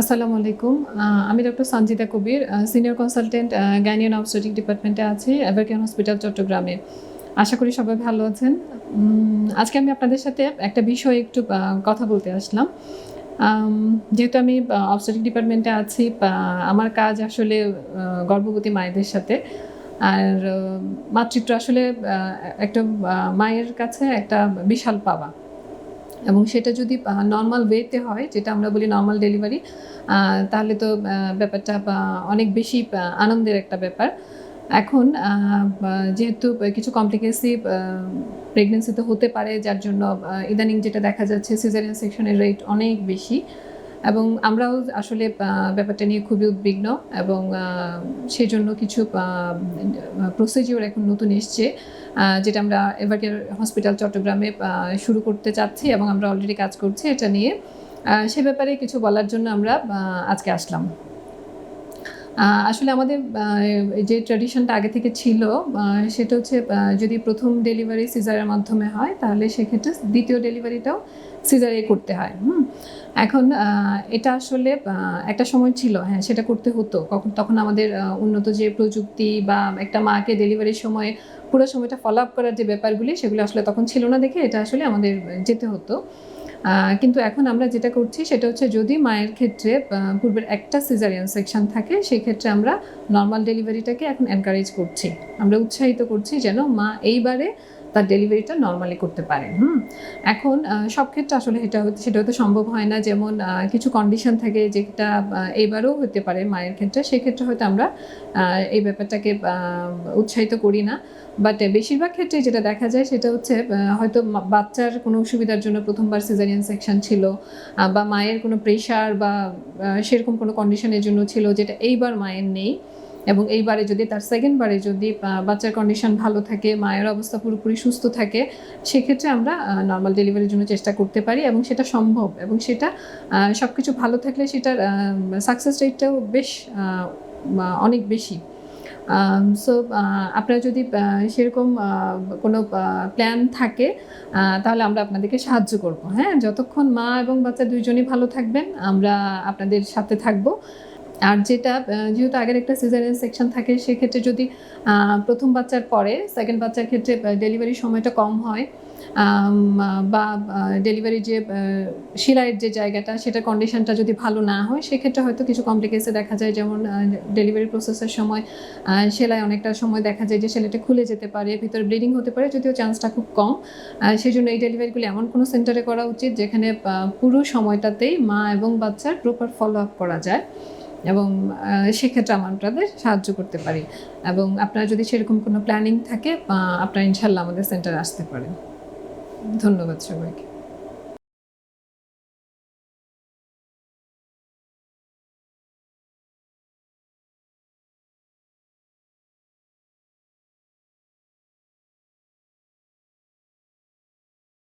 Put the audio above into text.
আসসালামু আলাইকুম। আমি doctor Sanjita Kabir senior consultant গাইনিয়ান obstetric ডিপার্টমেন্টে আছি এভারকেন হসপিটাল চট্টগ্রামে। আশা করি সবাই ভালো আছেন। আজকে আমি আপনাদের সাথে একটা বিষয়ে একটু কথা বলতে আসলাম। যেহেতু আমি অবস্টেটিক ডিপার্টমেন্টে আছি আমার কাজ আসলে গর্ভবতী মায়েদের সাথে। আর মাতৃত্ব আসলে একটা মায়ের কাছে একটা বিশাল পাওয়া। এবং সেটা যদি নর্মাল ওয়েতে হয়, যেটা আমরা বলি নর্মাল ডেলিভারি তাহলে তো ব্যাপারটা অনেক বেশি আনন্দের একটা ব্যাপার। এখন যেহেতু কিছু কমপ্লিকেসি প্রেগনেন্সিতে হতে পারে, যার জন্য ইদানিং যেটা দেখা যাচ্ছে সিজারিয়ান সেকশনের রেট অনেক বেশি। এবং আমরাও আসলে ব্যাপারটা নিয়ে খুবই উদ্বিগ্ন এবং সেজন্য কিছু প্রসিজিওর এখন নতুন এসছে। যেটা আমরা এভারকেয়ার হসপিটাল চট্টগ্রামে শুরু করতে চাচ্ছি এবং আমরা অলরেডি কাজ করছি এটা নিয়ে। সে ব্যাপারে কিছু বলার জন্য আমরা আজকে আসলাম। আসলে আমাদের যে ট্র্যাডিশনটা আগে থেকে ছিল সেটা হচ্ছে যদি প্রথম ডেলিভারি সিজারের মাধ্যমে হয়, তাহলে সেক্ষেত্রে দ্বিতীয় ডেলিভারিটাও সিজারে করতে হয়, হুম? এখন এটা আসলে একটা সময় ছিল হ্যাঁ সেটা করতে হতো। কখন, তখন আমাদের উন্নত যে প্রযুক্তি বা একটা মাকে ডেলিভারির সময় পুরো সময়টা ফলো আপ করার যে ব্যাপারগুলি, সেগুলো আসলে তখন ছিল না দেখে এটা আসলে আমাদের যেতে হতো। কিন্তু এখন আমরা যেটা করছি সেটা হচ্ছে যদি মায়ের ক্ষেত্রে পূর্বের একটা সিজারিয়ান সেকশন থাকে, সেই ক্ষেত্রে আমরা নর্মাল ডেলিভারিটাকে এখন এনকারেজ করছি। আমরা উৎসাহিত করছি যেন মা এইবারে তার ডেলিভারিটা নর্মালি করতে পারে হুম? এখন সব ক্ষেত্রে আসলে এটা হতে সেটা হয়তো সম্ভব হয় না। যেমন কিছু কন্ডিশন থাকে যেটা আহ, এইবারও হতে পারে মায়ের ক্ষেত্রে। সেক্ষেত্রে হয়তো আমরা এই ব্যাপারটাকে উৎসাহিত করি না। বাট বেশিরভাগ ক্ষেত্রে যেটা দেখা যায় সেটা হচ্ছে হয়তো বাচ্চার কোনো অসুবিধার জন্য প্রথমবার সিজারিয়ান সেকশন ছিল বা মায়ের কোনো প্রেশার বা সেরকম কোনো কন্ডিশনের জন্য ছিল যেটা এইবার মায়ের নেই। এবং এইবারে যদি, তার সেকেন্ড বারে যদি বাচ্চার কন্ডিশন ভালো থাকে, মায়ের অবস্থা পুরোপুরি সুস্থ থাকে, সেক্ষেত্রে আমরা নর্মাল ডেলিভারির জন্য চেষ্টা করতে পারি এবং সেটা সম্ভব এবং সেটা সব কিছু ভালো থাকলে সেটার সাকসেস রেটটাও বেশ অনেক বেশি। সো আপনারা যদি সেরকম কোনো প্ল্যান থাকে তাহলে আমরা আপনাদেরকে সাহায্য করব। হ্যাঁ যতক্ষণ মা এবং বাচ্চা দুইজনই ভালো থাকবেন, আমরা আপনাদের সাথে থাকব। আর যেটা যেহেতু আগের একটা সিজারিয়ান সেকশন থাকে, সেক্ষেত্রে যদি প্রথম বাচ্চার পরে সেকেন্ড বাচ্চার ক্ষেত্রে ডেলিভারির সময়টা কম হয় বা ডেলিভারি যে শিলাইয়ের যে জায়গাটা, সেটার কন্ডিশনটা যদি ভালো না হয়, সেক্ষেত্রে হয়তো কিছু কমপ্লিকেশে দেখা যায়, যেমন ডেলিভারি প্রসেসের সময় সেলাই অনেকটা সময় দেখা যায় যে সেলাইটা খুলে যেতে পারে, ভিতরে ব্লিডিং হতে পারে, যদিও চান্সটা খুব কম। সেই জন্য এই ডেলিভারিগুলি এমন কোনো সেন্টারে করা উচিত, যেখানে পুরো সময়টাতেই মা এবং বাচ্চার প্রপার ফলো আপ করা যায়। এবং সেক্ষেত্রে আমরা আপনাদের সাহায্য করতে পারি। এবং আপনারা যদি সেরকম কোনো প্ল্যানিং থাকে আপনারা ইনশাল্লাহ আমাদের সেন্টারে আসতে পারেন। ধন্যবাদ সবাইকে।